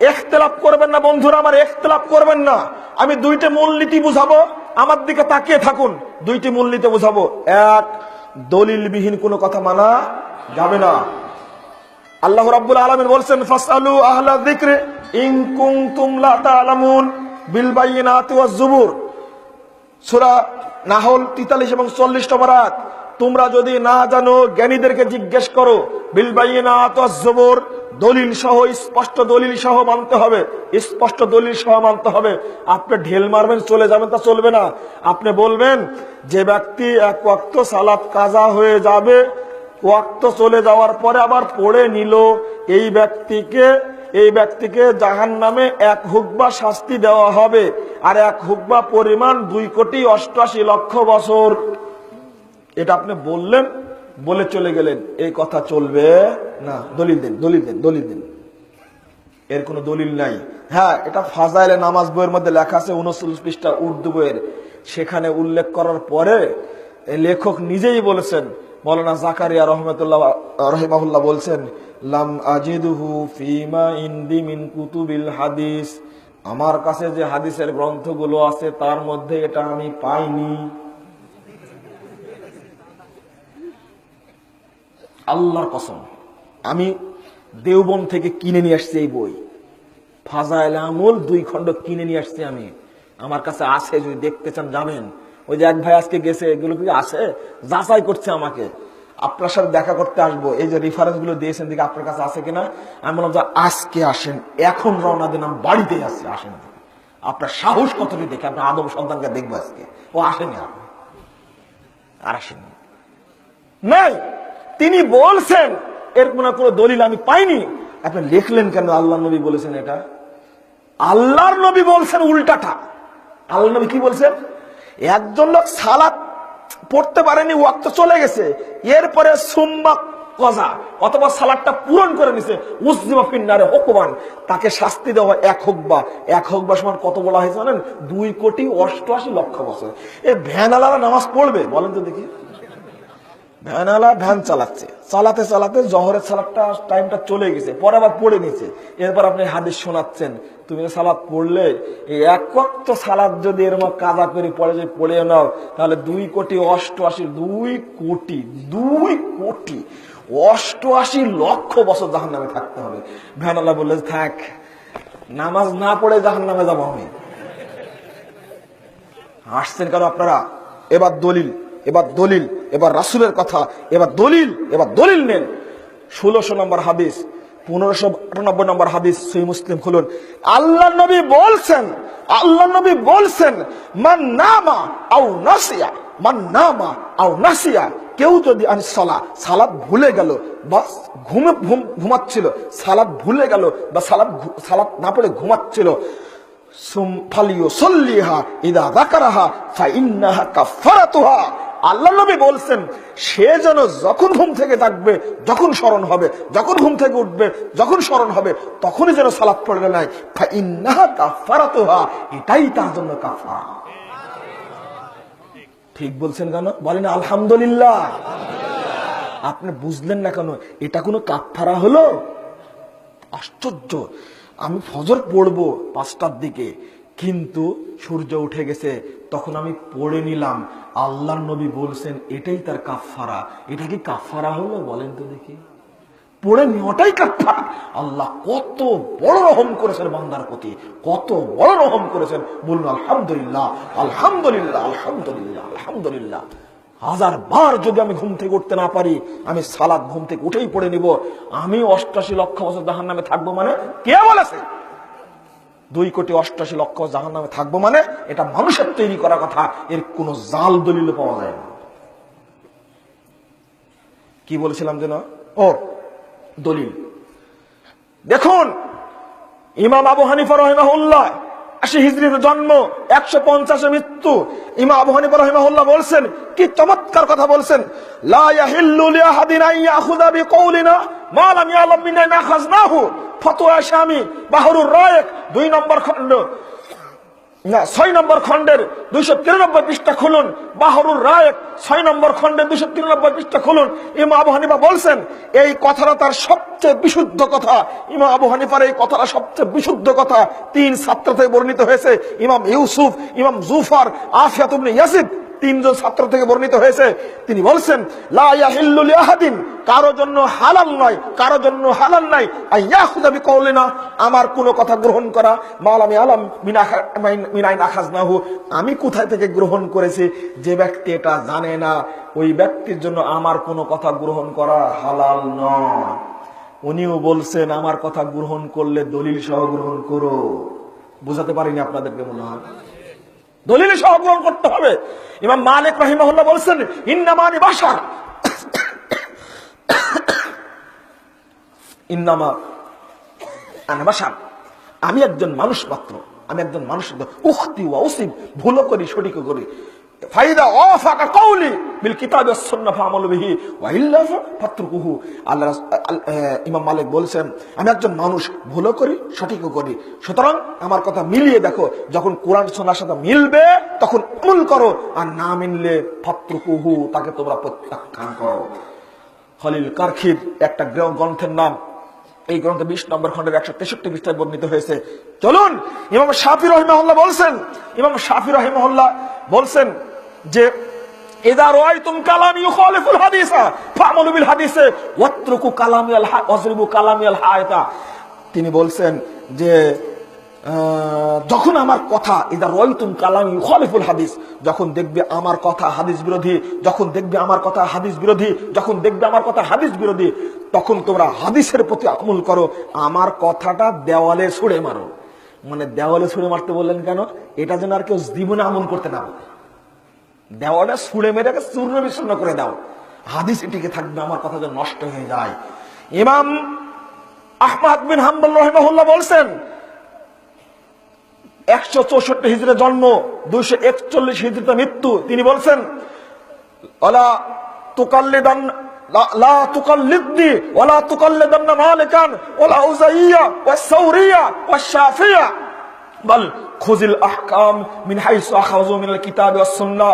এখতলাপ করবেন না, বন্ধুরা, আমার এখতলাপ করবেন না। আমি দুইটা মূলনীতি বুঝাবো, আমার দিকে তাকিয়ে থাকুন। দুইটি মূলনীতি বুঝাবো। এক, দলিলবিহীন কোনো কথা মানা যাবে না। আল্লাহ রাব্বুল আলামিন বলছেন, ফাসআলু আহলা যিকরি ইন কুনতুম লা তা'লামুন বিল বাইয়িনাতি ওয়াজ জুবুর সূরা নাহল 43 এবং 40 নম্বর আয়াত। তোমরা যদি না জানো, জ্ঞানীদেরকে জিজ্ঞেস করো, বিল বাইয়িনাত ওয়াজ জুবুর দলিল সহ, স্পষ্ট দলিল সহ মানতে হবে। স্পষ্ট দলিল সহ মানতে হবে। আপনি ঢেল মারবেন, চলে যাবেন, তা চলবে না। আপনি বলবেন যে ব্যক্তি এক ওয়াক্ত সালাত কাজা হয়ে যাবে, ওয়াক্ত চলে যাওয়ার পরে আবার পড়ে নিল। এই ব্যক্তিকে এই ব্যক্তিকে জাহান নামে এক হুকবা শাস্তি দেওয়া হবে। আর এক হুকবা পরিমাণ দুই কোটি অষ্টআশি লক্ষ বছর। এটা আপনি বললেন, বলে চলে গেলেন, এই কথা চলবে না। দলিল দিন দলিল দিন দলিল দিন। এর কোনো দলিল নাই। হ্যাঁ এটা ফাজাইলে নামাজ বইয়ের মধ্যে লেখা আছে, উনচল্লিশ পৃষ্ঠা উর্দু বইয়ের। সেখানে উল্লেখ করার পরে লেখক নিজেই বলেছেন, মৌলানা জাকারিয়া রহমতুল্লাহ, রহিমাহুল্লাহ বলছেন, লাম আজিদুহু ফিমা ইন্দি মিন কুতুবিল হাদিস। আমার কাছে যে হাদিসের গ্রন্থগুলো আছে, তার মধ্যে এটা আমি পাইনি। আল্লাহর কসম, আমি দেওবন থেকে কিনে নিয়ে আসছি এই বই। ফাজাইল আমল দুই খণ্ড কিনে নিয়ে আসছি আমি। আমার কাছে আছে, যদি দেখতে চান জানেন। ওই যে এক ভাই আজকে গেছে, এগুলো কি আছে? যাচাই করছে আমাকে। আপনার সাথে দেখা করতে আসব। এই যে রেফারেন্সগুলো দিয়েছেন দিকে আপনার কাছে আছে কিনা। আমি বললাম যে, আজকে আসেন। এখন রওনা দিন, আমি বাড়িতেই আসছি আসেন। আপনার সাহস কতটি দেখে আপনার আদম সন্তানকে দেখব আজকে? ও আসেনি আপনি আর আসেনি। নাই! তিনি বলছেন, এর কোন কোনো দলিল আমি পাইনি। আপনি লিখলেন কেন আল্লাহ নবী বলেছেন এটা? আল্লাহর নবী বলছেন উল্টাটা। আল্লাহ নবী কি বলছেন? একজন লোক সালাত পড়তে পারেনি, ওয়াক্ত চলে গেছে, এরপরে সুম্মা কজা, অথবা সালাদটা পূরণ করে নিছে উসজিমা ফিন্নারে হকুমান, তাকে শাস্তি দেওয়া এক হোক বা এক হোক বা সমান কত বলা হয়েছে জানেন? দুই কোটি অষ্টআশি লক্ষ বছর। এ ভ্যান ভ্যানালারা নামাজ পড়বে, বলেন তো দেখি। ভ্যানালা ভ্যান চালাচ্ছে। চালাতে চালাতে জহরের সালাদটা, টাইমটা চলে গেছে, পরে আবার পড়ে নিছে। এরপর আপনি হাদিস শোনাচ্ছেন, তুমি সালাদ পড়লে, এই এক ওয়াক্ত সালাদ যদি এরকম কাদা করে পড়ে যে পড়ে নাও, তাহলে দুই কোটি অষ্টআশি দুই কোটি দুই কোটি অষ্টআশি লক্ষ বছর জাহান নামে থাকতে হবে। ভ্যানালা বললে, থাক, নামাজ না পড়ে জাহান নামে যাব আমি। আসছেন কেন আপনারা? এবার দলিল। এবার দলিল, এবার রাসুলের কথা, এবার দলিল এবার দলিল নেন। ষোলোশো নম্বর হাদিস, পনেরোশো আটানব্বই নম্বর হাদিস সই মুসলিম খুলুন। আল্লাহ নবী বলছেন আল্লাহ নবী বলছেন, মান নামা আও নাসিয়া, মান নামা আও নাসিয়া। কেউ যদি আমি সলা, সালাদ ভুলে গেল বা ঘুমে, ঘুম, ঘুমাচ্ছিল, সালাদ ভুলে গেল বা সালাদ সালাদ না পড়ে ঘুমাচ্ছিল ফালিও সল্লিহা ইদা যাকারাহা ফাইন্নাহা কাফারাতুহা আল্লাহ নবী বলছেন, সে যেন যখন ঘুম থেকে থাকবে, যখন স্মরণ হবে, যখন ঘুম থেকে উঠবে, যখন স্মরণ হবে, তখনই যেন সালাত পড়বে নাই। এটাই তার জন্য কাফারা ঠিক বলছেন কেন? বলেন আলহামদুলিল্লাহ। আপনি বুঝলেন না কেন? এটা কোনো কাফারা হলো? আশ্চর্য। আমি ফজর পড়ব পাঁচটার দিকে। কিন্তু সূর্য উঠে গেছে, তখন আমি পড়ে নিলাম আল্লাহ নবী বলছেন, এটাই তার কাফারা এটা কি কাফারা হলো বলেন তো দেখি। পড়ে নেওয়াটাই কাফারা আল্লাহ কত বড় রহম করেছেন বান্দার প্রতি, কত বড় রহম করেছেন। বলুন, আলহামদুলিল্লাহ আলহামদুলিল্লাহ আলহামদুলিল্লাহ আলহামদুলিল্লাহ। হাজার বার যদি আমি ঘুম থেকে উঠতে না পারি, আমি সালাদ ঘুম থেকে উঠেই পড়ে নিব। আমি অষ্টাশি লক্ষ বছর জাহান নামে থাকব মানে কে বলেছে? দুই কোটি অষ্টাশি লক্ষ জাহান নামে থাকব মানে এটা মানুষের তৈরি করা কথা, এর কোন জাল দলিল পাওয়া যায় না। কি বলেছিলাম যেন? ও দলিল। দেখুন, ইমাম আবু হানিফা রহিমাহুল্লাহ, আশি হিজরির জন্ম, একশো পঞ্চাশে মৃত্যু। ইমাম আবু হানিফা রহিমাহুল্লাহ বলছেন, কি চমৎকার কথা বলছেন, লা ইয়াহিল্লু লিআহাদিন আন ইয়াখুযা বিকাউলিনা মা লাম ইয়ালাম মিন আইনা খাজনাহু। ফতোয়া শামি, বাহরুর রায়েক, দুই নম্বর খণ্ড। না, ছয় নম্বর খণ্ডের দুইশো তিরানব্বই পৃষ্ঠা খুলুন। বাহরুর রায়ক, ছয় নম্বর খণ্ডের দুইশো তিরানব্বই পৃষ্ঠা খুলুন। ইমা আবু হানিফা বলছেন, এই কথাটা তার সবচেয়ে বিশুদ্ধ কথা। ইমা আবু হানিফার এই কথাটা সবচেয়ে বিশুদ্ধ কথা। তিন ছাত্র থেকে বর্ণিত হয়েছে, ইমাম ইউসুফ, ইমাম জুফার, আফিয়াত ইয়াসিদ। তিনজন ছাত্র থেকে বর্ণিত হয়েছে। তিনি বলছেন, লা ইয়াহিল্লু লিআহাদিন, কারও জন্য হালাল নয়, কারও জন্য হালাল নাই। আইয়াখুযা বিকওলিনা আমার কোনো কথা গ্রহণ করা। মালামি আলাম মিনা মিনাইন আখাজনাহু আমি কোথায় থেকে গ্রহণ করেছি? যে ব্যক্তি এটা জানে না, ওই ব্যক্তির জন্য আমার কোনো কথা গ্রহণ করা হালাল নয়। উনিও বলছেন, আমার কথা গ্রহণ করলে দলিল সহ গ্রহণ করো। বুঝাতে পারিনি আপনাদেরকে মনে হয়। দলিল সহ গ্রহণ করতে হবে। ইমাম মালিক রহিমহল্লা বলছেন ইন্নামানি বাসার ইন্নামা আনা বাসার আমি একজন মানুষ মাত্র। আমি একজন মানুষ। উখতি ওয়া উসিব, ভুলও করি, সঠিকও করি। ফাইদা ইমাম আমি একজন মানুষ, ভুলও করি করি। সুতরাং আমার কথা মিলিয়ে দেখো, যখন কোরআন সুন্নাহর সাথে মিলবে, তখন আমল করো। আর না মিললে ফাতরুকুহু, তাকে তোমরা প্রত্যাখ্যান করো। খলিল কারখির, একটা গ্র- গ্রন্থের নাম, এই গ্রন্থে বিশ নম্বর খন্ডের একশো তেষট্টি পৃষ্ঠায় বর্ণিত হয়েছে। চলুন, ইমাম শাফি রহিমহল্লা বলছেন, ইমাম শাফি রহিমহল্লা বলছেন যে এদা রাআইতুম কালামি ইউখালিফুল হাদিসা, ফামালু বিল হাদিসে, ওয়াতরুকু কালামি আল ওয়াজরিবু কালামি আল হায়তা তিনি বলছেন যে যখন আমার কথা, ইদা রয়তুম কালাম ইউখালিফুল হাদিস যখন দেখবে আমার কথা হাদিস বিরোধী, যখন দেখবে আমার কথা হাদিস বিরোধী, যখন দেখবে আমার কথা হাদিস বিরোধী, তখন তোমরা হাদিসের প্রতি আমল করো, আমার কথাটা দেওয়ালে ছুড়ে মারো। মানে দেওয়ালে ছুড়ে মারতে বললেন কেন? এটা যেন আর কেউ জীবনে আমল করতে না পারে। দেওয়ালে ছুড়ে মেরে চূর্ণ বিচ্ছিন্ন করে দাও। হাদিস এটিকে থাকবে, আমার কথা যেন নষ্ট হয়ে যায়। ইমাম আহমাদ বিন হাম্বল রহিমাহুল্লাহ বলছেন, একশো চৌষট্টি হিজড়ে জন্ম, দুইশো একচল্লিশ হিজড়িতে মৃত্যু। তিনি বলছেন, ওলা তুকাল্লিদান, লা- তুকাল্লিদনি, ওলা তুকাল্লিদান্না মালিকান উজাইয়া, ওয়া সাউরিয়া, ওয়া শাফিয়া। বল, খুজিল আহকাম মিন আখাযু মিনাল কিতাবি ওয়াস সুন্নাহ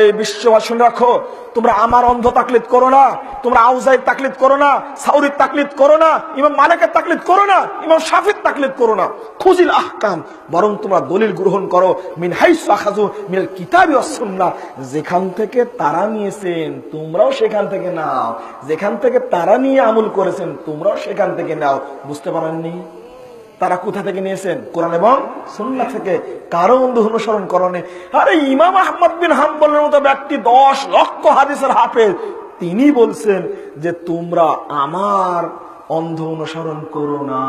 এই বিশ্ববাসী রাখো, তোমরা আমার অন্ধ তাকলিদ করো না, তোমরা তাকলিদ করো না সাউরির তাকলিদ করো না, ইমাম মালিকের তাকলিদ করো না, ইমাম শাফির তাকলিদ করো না। খুজিল আহকাম, বরং তোমরা দলিল গ্রহণ করো, মিন হাইসু আখাযু মিনাল কিতাবি সুন্নাহ যেখান থেকে তারা নিয়েছেন, তোমরাও সেখান থেকে নাও। যেখান থেকে তারা নিয়ে আমল করেছেন, তোমরাও সেখান থেকে নাও। বুঝতে পারেননি? তারা কোথা থেকে নিয়েছেন? কোরআন এবং সুন্না থেকে। কারও বন্ধু অনুসরণ করণে আরে ইমাম আহমদ বিন হাম্বলের মতো ব্যক্তি দশ লক্ষ হাদিসের হাফেজ, তিনি বলছেন যে তোমরা আমার অন্ধ অনুসরণ করো না।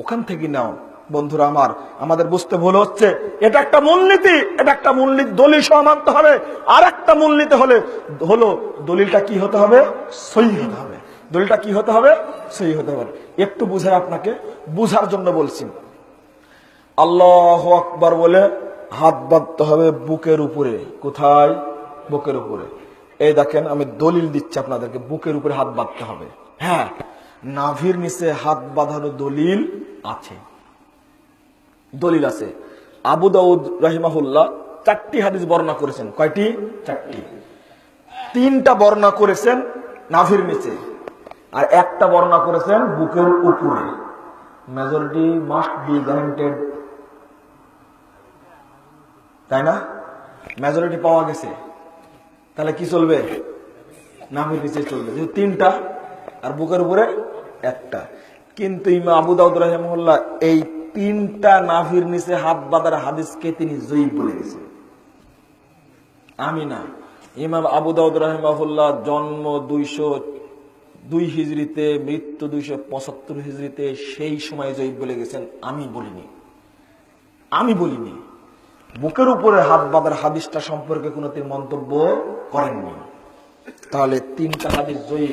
ওখান থেকে নাও, বন্ধুরা আমার, আমাদের বুঝতে ভুল হচ্ছে। এটা একটা মূলনীতি, এটা একটা মূলনীতি, দলিল সহ মানতে হবে। আর একটা মূলনীতি হলে, হলো দলিলটা কি হতে হবে? সহি হতে হবে। দলিলটা কি হতে হবে? সেই হতে হবে। একটু বুঝাই আপনাকে, বুঝার জন্য বলছি। আল্লাহ আকবার বলে হাত বাঁধতে হবে বুকের উপরে। কোথায়? বুকের উপরে। এই দেখেন, আমি দলিল দিচ্ছি আপনাদেরকে, বুকের উপরে হাত বাঁধতে হবে। হ্যাঁ নাভির নিচে হাত বাঁধানো দলিল আছে। দলিল আছে। আবু দাউদ রাহিমাহুল্লাহ চারটি হাদিস বর্ণনা করেছেন। কয়টি? চারটি। তিনটা বর্ণনা করেছেন নাভির নিচে। আর একটা বর্ণনা করেছেন বুকের উপরে। মেজরিটি মাস্ট বি গ্যারান্টেড তাই না? মেজরিটি পাওয়া গেছে। তাহলে কি চলবে? নামের নিচে চলবে। যেহেতু তিনটা, আর বুকের উপরে একটা। কিন্তু ইমা আবু দাউদ রহমুল্লাহ এই তিনটা নাভির নিচে হাত বাঁধার হাদিসকে তিনি জয়ী বলে গেছেন আমি না। ইমাম আবু দাউদ রহমাহুল্লাহ জন্ম দুইশো দুই হিজড়িতে, মৃত্যু দুইশো পঁচাত্তর হিজড়িতে সেই সময় জয়ী বলে গেছেন, আমি বলিনি। আমি বলিনি। বুকের উপরে হাত বাঁধার হাদিসটা সম্পর্কে কোনো তিনি মন্তব্য করেননি। তাহলে তিনটা হাদিস জয়ী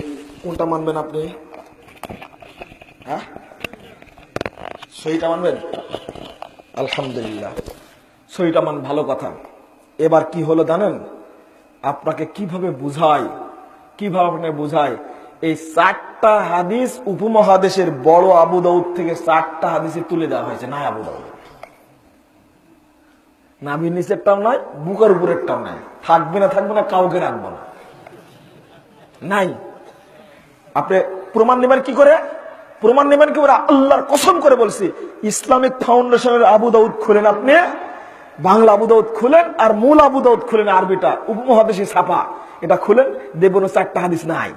কোনটা মানবেন আপনি? হ্যাঁ? মানবেন? আলহামদুলিল্লাহ। সইটা মান ভালো কথা। এবার কি হলো জানেন? আপনাকে কীভাবে বুঝাই কীভাবে আপনাকে বুঝাই এই চারটা হাদিস উপমহাদেশের বড় আবু দাউদ থেকে চারটা হাদিসে তুলে দেওয়া হয়েছে, না আবু দাউদ? নাভির নিচেরটাও নাই, বুকের উপরেরটাও নাই। থাকবে না থাকবে না, কাউকে রাখব না। নাই। আপনি প্রমাণ নেবেন কি করে? প্রমাণ নেবেন কি করে? আল্লাহর কসম করে বলছি, ইসলামিক ফাউন্ডেশনের আবু দাউদ খুলেন আপনি, বাংলা আবু দাউদ খুলেন, আর মূল আবু দাউদ খুলেন আরবিটা, উপমহাদেশী ছাপা। এটা খুলেন দেখবেন চারটা হাদিস নাই।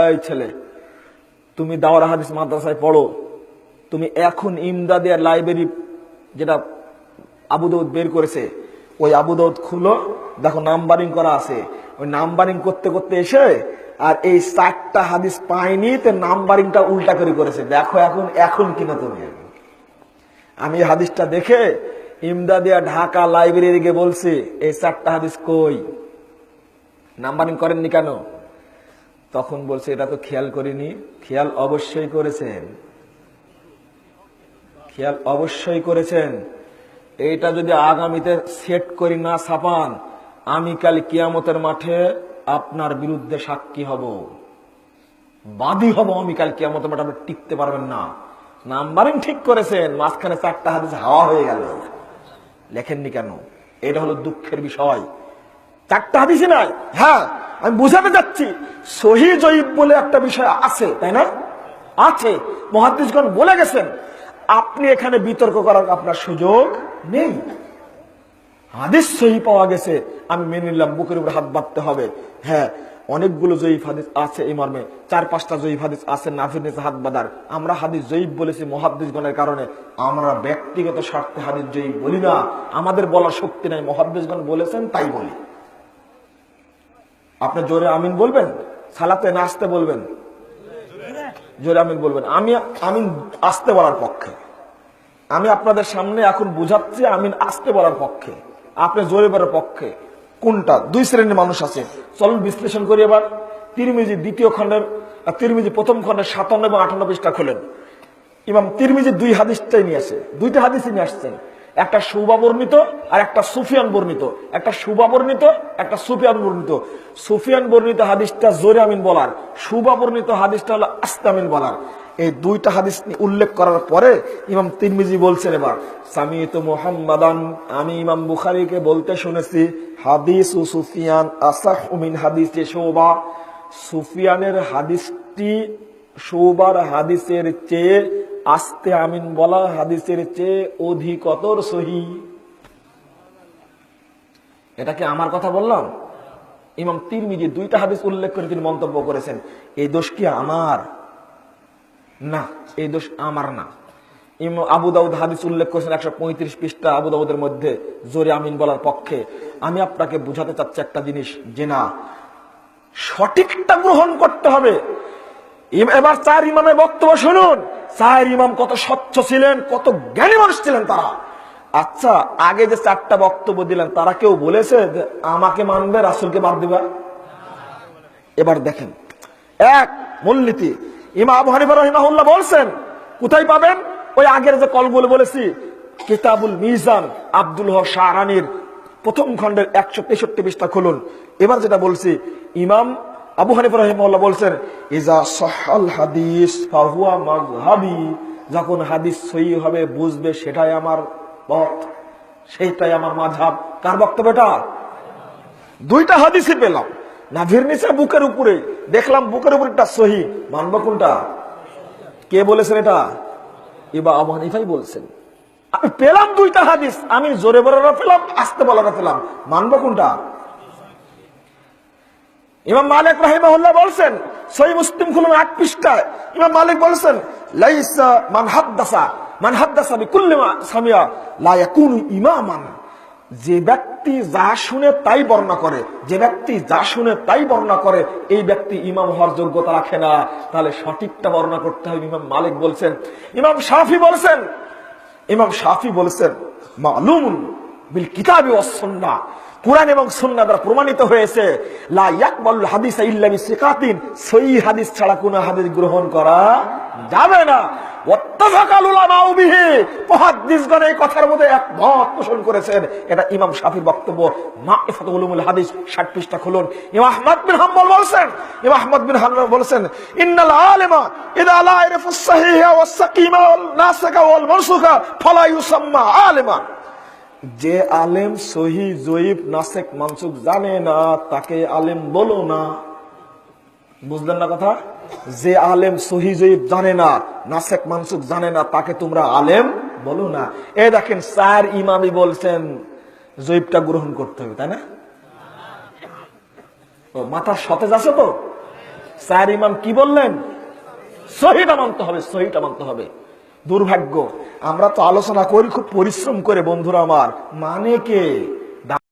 এই ছেলে, তুমি দাওয়ার হাদিস মাদ্রাসায় পড়ো। তুমি এখন ইমদাদিয়ার লাইব্রেরি যেটা আবু দাউদ বের করেছে, ওই আবু দাউদ খুলো, দেখো নাম্বারিং করা আছে। ওই নাম্বারিং করতে করতে এসে আর এই চারটা হাদিস পাইনি তো নাম্বারিংটা উল্টা করে করেছে। দেখো এখন এখন কিনা তুমি। আমি হাদিসটা দেখে ইমদাদিয়া ঢাকা লাইব্রেরি গিয়ে বলছি, এই চারটা হাদিস কই? নাম্বারিং করেননি কেন? তখন বলছে, এটা তো খেয়াল করিনি। খেয়াল অবশ্যই করেছেন। খেয়াল অবশ্যই করেছেন। এইটা যদি আগামীতে সেট করি না ছাপান, আমি কাল কিয়ামতের মাঠে আপনার বিরুদ্ধে সাক্ষী হব। বাদী হব আমি কাল কিয়ামতের মাঠে, আপনি টিকতে পারবেন না। নাম্বারিং ঠিক করেছেন, মাঝখানে চারটা হাদিস হাওয়া হয়ে গেল। লেখেননি কেন? এটা হলো দুঃখের বিষয়। চারটা হাদিসই নাই। হ্যাঁ আমি বুঝাতে যাচ্ছি, সহি জয়ীব বলে একটা বিষয় আছে, তাই না? আছে। মহাদিসগণ বলে গেছেন, আপনি এখানে বিতর্ক করার আপনার সুযোগ নেই। হাদিস সহি পাওয়া গেছে, আমি মেনে নিলাম, বুকের উপর হাত বাঁধতে হবে। হ্যাঁ অনেকগুলো জয়ীফ হাদিস আছে এই মর্মে, চার পাঁচটা জয়ীফ হাদিস আছে নাফির নিচে হাত বাঁধার। আমরা হাদিস জয়ীফ বলেছি মহাদ্দিসগণের কারণে, আমরা ব্যক্তিগত স্বার্থে হাদিস জয়ীফ বলি না। আমাদের বলার শক্তি নাই মহাদ্দিসগণ বলেছেন তাই বলি। আপনি জোরে আমিন বলবেন? সালাতে না আসতে বলবেন? জোরে আমিন বলবেন। আমি আমিন আসতে বলার পক্ষে। আমি আপনাদের সামনে এখন বুঝাচ্ছি আমিন আসতে বলার পক্ষে। আপনি জোরে বলার পক্ষে। কোনটা? দুই শ্রেণির মানুষ আছে। চলুন বিশ্লেষণ করি এবার। তিরমিজি দ্বিতীয় খণ্ডের তিরমিজি প্রথম খণ্ডের সাতান্ন এবং আটান্ন পৃষ্ঠা খোলেন। ইমাম তিরমিজি দুই হাদিসটাই নিয়ে আসে। দুইটা হাদিসই নিয়ে আসছেন। একটা সুবা বর্ণিত আর একটা সুফিয়ান বর্ণিত। একটা সুবা বর্ণিত, একটা সুফিয়ান বর্ণিত। সুফিয়ান বর্ণিত হাদিসটা জোরে আমিন বলার। সুবা বর্ণিত হাদিসটা হলো আস্তামিন বলার। এই দুইটা হাদিস উল্লেখ করার পরে ইমাম তিরমিজি বলছেন এবার সামি তো মোহাম্মদান, আমি ইমাম বুখারীকে বলতে শুনেছি, হাদিস ও সুফিয়ান আসাহ মিন হাদিস শোভা সুফিয়ানের হাদিসটি সৌবার হাদিসের চেয়ে আস্তে আমিন বলা হাদিসের চেয়ে অধিকতর সহি। এটা কি আমার কথা বললাম? ইমাম তিরমিজি দুইটা হাদিস উল্লেখ করে তিনি মন্তব্য করেছেন। এই দোষ কি আমার? না, এই দোষ আমার না। আবু দাউদ হাদিস উল্লেখ করেছেন একশো পঁয়ত্রিশ পৃষ্ঠা আবু দাউদের মধ্যে জোরে আমিন বলার পক্ষে। আমি আপনাকে বুঝাতে চাচ্ছি একটা জিনিস, যে না, সঠিকটা গ্রহণ করতে হবে। এবার চার ইমামের বক্তব্য শুনুন। চার ইমাম কত স্বচ্ছ ছিলেন, কত জ্ঞানী মানুষ ছিলেন তারা। আচ্ছা আগে যে চারটা বক্তব্য দিলেন, তারা কেউ বলেছে যে আমাকে মানবে, রাসুলকে বাদ দিবা? এবার দেখেন, এক মূলনীতি ইমা আবু হানিফা রহিমাহুল্লাহ বলছেন, কোথায় পাবেন? ওই আগের যে কলগুলো বলেছি, কিতাবুল মিজান, আব্দুল হক শাহরানির প্রথম খণ্ডের একশো তেষট্টি পৃষ্ঠা খুলুন। এবার যেটা বলছি, ইমাম আবু হানিফা রহিমাহুল্লাহ বলছেন ইজা হাদিস যখন হাদিস সহি হবে, বুঝবে সেটাই আমার পথ, সেইটাই আমার মাঝহাব কার বক্তব্য এটা? দুইটা হাদিসই পেলাম। নাভির নিচে বুকের উপরে, দেখলাম বুকের উপরে একটা সহি। মানব কোনটা? কে বলেছেন এটা? এবার আবু হানিফাই বলছেন। আমি পেলাম দুইটা হাদিস, আমি জোরে বলারা পেলাম, আসতে বলারা পেলাম। মানব কোনটা? ইমাম মালিক রাহিমাহুল্লাহ বলছেন সহি মুসলিম খুলুন আট পৃষ্ঠায় ইমাম মালিক বলছেন, লাইসা মান হাদ্দাসা মান হাদ্দাসা মা সামিয়া, লা ইয়াকুনু ইমামান। যে ব্যক্তি যা শুনে তাই বর্ণনা করে, যে ব্যক্তি যা শুনে তাই বর্ণনা করে, এই ব্যক্তি ইমাম হওয়ার যোগ্যতা রাখে না। তাহলে সঠিকটা বর্ণনা করতে হবে, ইমাম মালিক বলছেন। ইমাম শাফি বলছেন, ইমাম শাফি বলেছেন মালুম বিল কিতাবি সুন্নাহ। কোরআন এবং সুন্নাহ দ্বারা প্রমাণিত হয়েছে, লা ইয়াকবাল হাদিস সহি হাদিস ছাড়া কোনো হাদিস গ্রহণ করা যাবে না। কথার মধ্যে একমত পোষণ করেছেন। এটা ইমাম শাফির বক্তব্য। উলুমুল হাদিস 60 পৃষ্ঠা খুলুন। ইমাম আহমদ বিন হাম্বল বলেন ইমাম আহমদ বিন হাম্বল ইন্নাল আলিমা ইদা লা ওয়াস সাকিমা ওয়াল নাসিকা ওয়াল ফালা ইউসাম্মা আলিমা যে আলেম সহি জয়ীব নাসেক মানসুক জানে না তাকে আলেম বলো না। বুঝলেন না কথা? যে আলেম সহি জয়ীব জানে না নাসেক মানসুক জানে না তাকে তোমরা আলেম বলো না। এ দেখেন স্যার ইমামি বলছেন জয়ীবটা গ্রহণ করতে হবে তাই না? ও, মাথার সতেজ আছে তো? স্যার ইমাম কি বললেন? সহিটা মানতে হবে সহিটা মানতে হবে। দুর্ভাগ্য। আমরা তো আলোচনা করি খুব পরিশ্রম করে বন্ধুরা আমার। মানে কে?